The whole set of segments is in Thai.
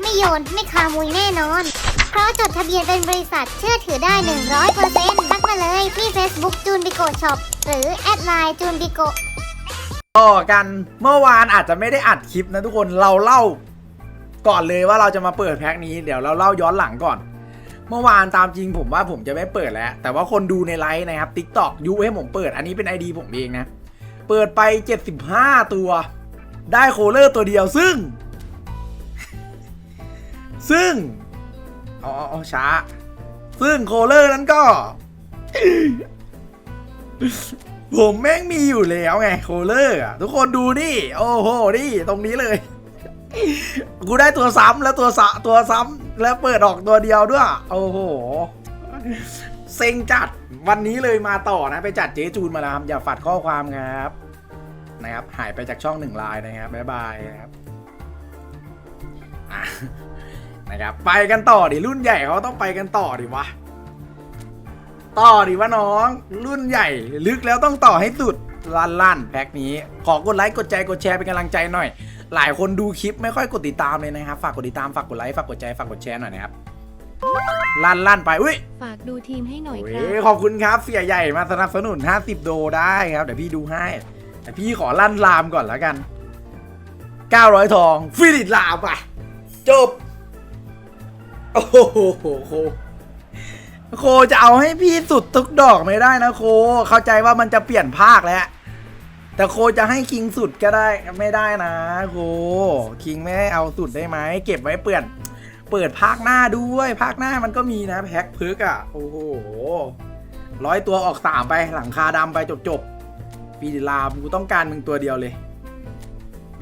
ไม่โยน ไม่คามุยแน่นอน เพราะจดทะเบียนเป็นบริษัทเชื่อถือได้ 100%ทักมาเลยที่ Facebook จูนบิโกช็อปหรือแอดไลน์จูนบิโกต่อกันเมื่อวานอาจจะไม่ได้อัดคลิปนะทุกคนเราเล่าก่อนเลยว่าเราจะมาเปิดแพ็คนี้เดี๋ยวเราเล่าย้อนหลังก่อน เมื่อวานตามจริงผมว่าผมจะไม่เปิดแล้ว แต่ว่าคนดูในไลฟ์นะครับ t ิ k t o k ยุให้ผมเปิดอันนี้เป็น ID ผมเองนะ เปิดไป 75 ตัว ได้โคเลอร์ตัวเดียวซึ่ง ซึ่งเอาเอาเอาช้า ซึ่งโคเลอร์นั้นก็ ผมแม่งมีอยู่แล้วไงโคเลอร์อะทุกคนดูนี่ โอ้โห นี่ ตรงนี้เลย กูได้ตัวซ้ำแล้วตัวสะตัวซ้ำแล้วเปิดออกตัวเดียวด้วย โอ้โห เซ็งจัดวันนี้เลยมาต่อนะ ไปจัดเจ๊จูนมาแล้วครับอย่าฝัดข้อความครับนะครับ หายไปจากช่องหนึ่งไลน์นะครับ บ๊ายบายนะครับอะ นะครับไปกันต่อดิรุ่นใหญ่เขาต้องไปกันต่อดิวะต่อดิวะน้องรุ่นใหญ่ ลึกแล้วต้องต่อให้สุดลั่นลั่นๆแพ็คนี้ ขอกดไลค์กดใจกดแชร์เป็นกำลังใจหน่อย หลายคนดูคลิปไม่ค่อยกดติดตามเลยนะครับ ฝากกดติดตามฝากกดไลค์ฝากกดใจฝากกดแชร์หน่อยนะครับลั่นลั่นๆไปอุ้ยฝากดูทีมให้หน่อยคโอ้รับยขอบคุณครับเสียใหญ่มาสนับสนุน 50 โดได้ครับเดี๋ยวพี่ดูให้แต่พี่ขอลั่นลามก่อนแล้วกัน 900 ทองฟิลิตลามไปจบ โอ้โหโค โคจะเอาให้พี่สุดทุกดอกไม่ได้นะโค เข้าใจว่ามันจะเปลี่ยนภาคแล้ว แต่โคจะให้คิงสุดก็ได้ไม่ได้นะโค คิงไม่ให้เอาสุดได้ไหมเก็บไว้เปื่อนเปิดภาคหน้าด้วยภาคหน้ามันก็มีนะแพ็คพึกอะ โอ้โหร้อยตัวออกสามไปหลังคาดำไปจบจบๆปีลามกูต้องการมึงตัวเดียวเลย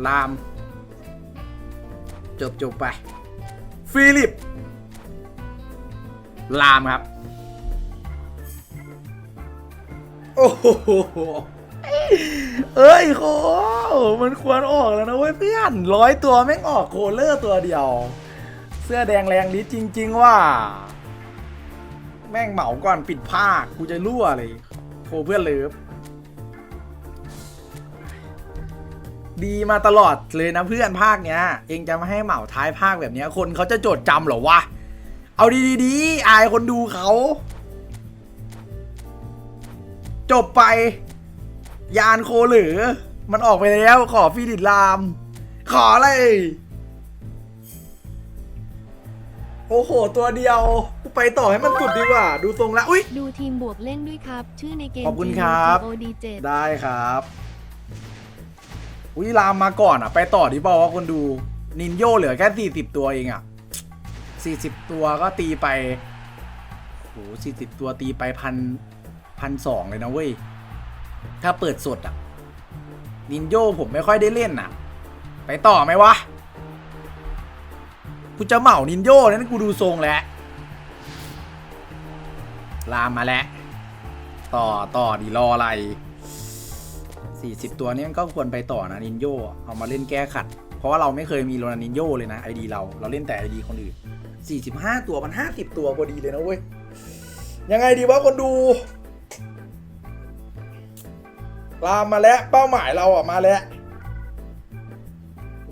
ลาม จบจบๆไป ฟิลิป ลามครับ โอ้โหเอ้ยโคมันควรออกแล้วนะเว้ยเพื่อนร้อยตัวแม่งออกโคเลอร์ตัวเดียว เสื้อแดงแรงลิจริง ๆ ว่า แม่งเหมาก่อนปิดภาคกูจะรั่วเลยโคเพื่อนเลิฟดีมาตลอดเลยนะเพื่อนภาคเนี้ย เองจะมาให้เหมาท้ายภาคแบบเนี้ย คนเขาจะโจดจำเหรอวะ เอาดีๆๆอายคนดูเขา จบไป ยานโคหรือ มันออกไปแล้ว ขอฟิลิตลาม ขออะไร โอ้โห ตัวเดียว กูไปต่อให้มันสุดดีกว่า ดูทรงแล้วอุ้ย ดูทีมบวกเล่นด้วยครับ ชื่อในเกมขอบคุณครับ โอดีเจ็ดได้ครับ อุ้ยลามมาก่อนอะ ไปต่อดีเปล่าวะคนดู นินโยเหลือแค่สี่สิบตัวเองอะ สี่สิบตัวก็ตีไปโหสี่สิบตัวตีไปพันพันสองเลยนะเว้ย ถ้าเปิดสดอะนินโยผมไม่ค่อยได้เล่นอะ ไปต่อไหมวะ กูจะเหมานินโยนั่นกูดูทรงแล้ว ลามมาแล้ว ต่อต่อดีรออะไร40ตัวนี้มันก็ควรไปต่อนะนินโยเอามาเล่นแก้ขัด เพราะว่าเราไม่เคยมีโรนัลนินโยเลยนะไอดีเราเราเล่นแต่ไอดีคนอื่น 45 ตัวมัน 50 ตัวพอดีเลยนะเว้ย ยังไงดีวะคนดูลามมาแล้วเป้าหมายเราอะมาแล้ว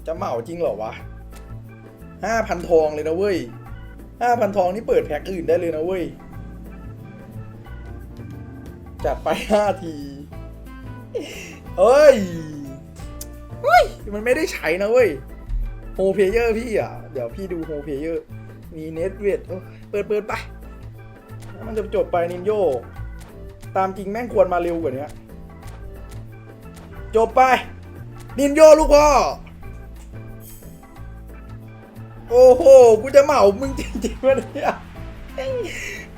จะเหมาจริงเหรอวะ 5,000 ทองเลยนะเว้ย 5,000 ทองนี่เปิดแพ็คอื่นได้เลยนะเว้ย จัดไป 5 ทีเอ้ยเฮ้ย มันไม่ได้ใช้นะเว้ยโฮเพเยอร์พี่อะ เดี๋ยวพี่ดูโฮเพเยอร์ มีเน็ตเวทเปิดเปิดไปแล้วมันจะจบไปนินโย ตามจริงแม่งควรมาเร็วกว่านี้จบไป นินโยลูกพ่อ โอ้โห กูจะเหมามึงจริงๆวะเนี่ย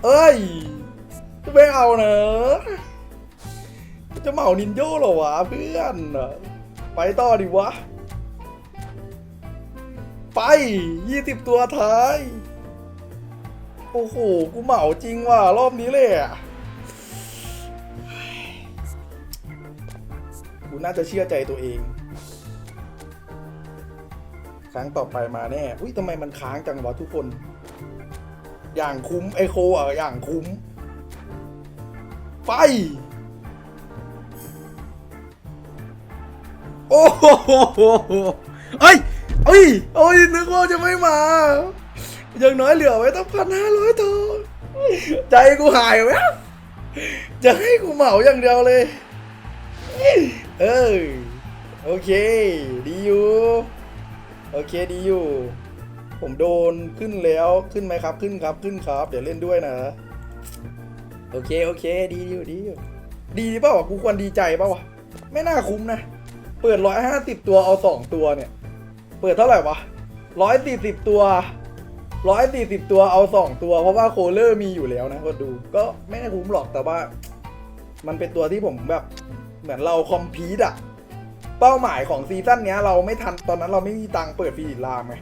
เอ้ยกูไม่เอาเนอะจะเหมานินโยหรอวะเพื่อน ไปต่อดิวะ ไปยี่สิบตัวท้าย โอ้โห กูเหมาจริงว่ะ รอบนี้เลยอะ กูน่าจะเชื่อใจตัวเอง ครั้งต่อไปมาแน่ อุ้ยทำไมมันค้างจังวะทุกคน อย่างคุ้มไอโคอะ อย่างคุ้ม ไป โอ้โหเฮ้ยเอ้ยโอ้ยนึกว่าจะไม่มา อย่างน้อยเหลือไว้ตั้งพันห้าร้อยทองใจกูหายแวบจะให้กูเหมาอย่างเดียวเลย เออโอเค ดีอยู่ โอเคดีอยู่ ผมโดนขึ้นแล้วขึ้นไหมครับขึ้นครับขึ้นครับ เดี๋ยวเล่นด้วยนะ โอเคโอเคดีอยู่ดีอยู่ดีเปล่าวะกูควรดีใจเปล่าวะไม่น่าคุ้มนะ เปิดร้อยห้าสิบตัวเอาสองตัวเนี่ย เปิดเท่าไหร่วะร้อยสี่สิบตัว ร้อยสี่สิบตัวเอาสองตัว เพราะว่าโคเลอร์มีอยู่แล้วนะก็ดู ก็ไม่ได้คุ้มหรอกแต่ว่า มันเป็นตัวที่ผมแบบ เหมือนเราคอมพีตอะเป้าหมายของซีซั่นเนี้ยเราไม่ทันตอนนั้นเราไม่มีตังค์เปิดฟีดลามไง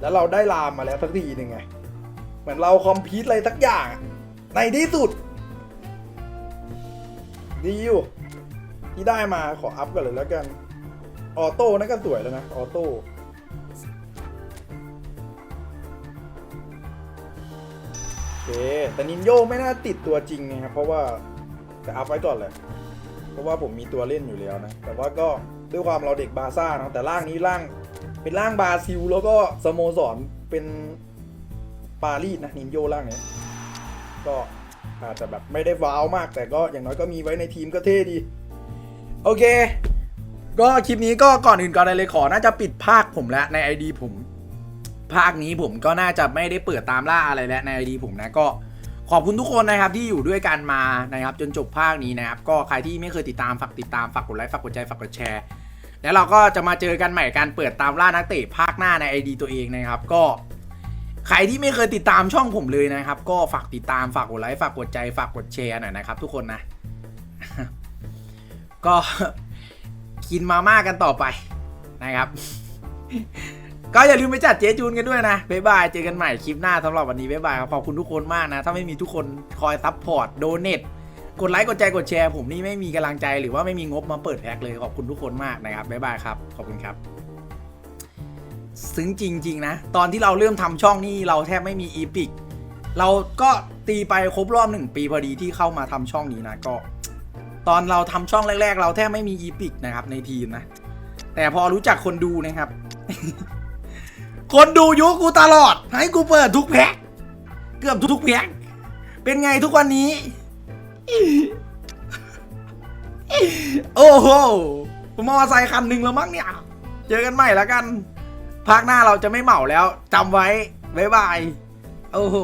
แล้วเราได้ลามมาแล้วสักทีหนึ่งไงเหมือนเราคอมพีตอะไรสักอย่าง ในที่สุด ดีอยู่ที่ได้มาขออัพกันเลยแล้วกัน ออโต้นั่นก็สวยแล้วนะ ออโต้ แต่นินโยไม่น่าติดตัวจริงไงครับเพราะว่าจะอัพไว้ก่อนแหละเพราะว่าผมมีตัวเล่นอยู่แล้วนะ แต่ว่าก็ด้วยความเราเด็กบาร์ซ่าเนอะแต่ร่างนี้ร่างเป็นร่างบราซิลแล้วก็สโมสรเป็นปารีสนะนินโยร่างเนี้ยก็อาจจะแบบไม่ได้ว้าวมาก แต่ก็อย่างน้อยก็มีไว้ในทีมก็เท่ดี โอเค ก็คลิปนี้ก็ก่อนอื่นก่อนอะไรเลยขอน่าจะปิดภาคผมแล้วใน ID ผม ภาคนี้ผมก็น่าจะไม่ได้เปิดตามล่าอะไรแล้วใน ID ผมนะก็ขอบคุณทุกคนนะครับที่อยู่ด้วยกันมานะครับจนจบภาคนี้นะครับก็ใครที่ไม่เคยติดตามฝากติดตามฝากกดไลค์ฝากกดใจฝากกดแชร์ แล้วเราก็จะมาเจอกันใหม่การเปิดตามล่านักเตะภาคหน้าใน ID ตัวเองนะครับก็ใครที่ไม่เคยติดตามช่องผมเลยนะครับ ก็ฝากติดตามฝากกดไลค์ฝากกดใจฝากกดแชร์หน่อยนะครับ ทุกคนนะ ก็กินมาม่ากันต่อไปนะครับ ก็อย่าลืมไปจัดเจจูนกันด้วยนะบ๊ายบาย เจอกันใหม่คลิปหน้าสำหรับวันนี้บ๊ายบายครับขอบคุณทุกคนมากนะ ถ้าไม่มีทุกคนคอยซัพพอร์ตโดเนทกดไลค์กดใจกดแชร์ผมนี่ไม่มีกำลังใจหรือว่าไม่มีงบมาเปิดแพ็คเลยขอบคุณทุกคนมากนะครับบ๊ายบายครับขอบคุณครับ ซึ้งจริง ๆ นะ ตอนที่เราเริ่มทำช่องนี่เราแทบไม่มีอีพิกเราก็ตีไปครบรอบหนึ่งปีพอดีที่เข้ามาทำช่องนี้นะก็ ตอนเราทำช่องแรก ๆ เราแทบไม่มีอีพิกนะครับในทีมนะแต่พอรู้จักคนดูนะครับ คนดูยุกูตลอด ให้กูเปิดทุกแพ็คเกือบทุกแพ็คเป็นไงทุกวันนี้ โอ้โหผมมอไซค์คันหนึ่งแล้วมั้งเนี่ย เจอกันใหม่แล้วกันภาคหน้าเราจะไม่เหมาแล้วจำไว้ บ๊ายบาย โอ้โห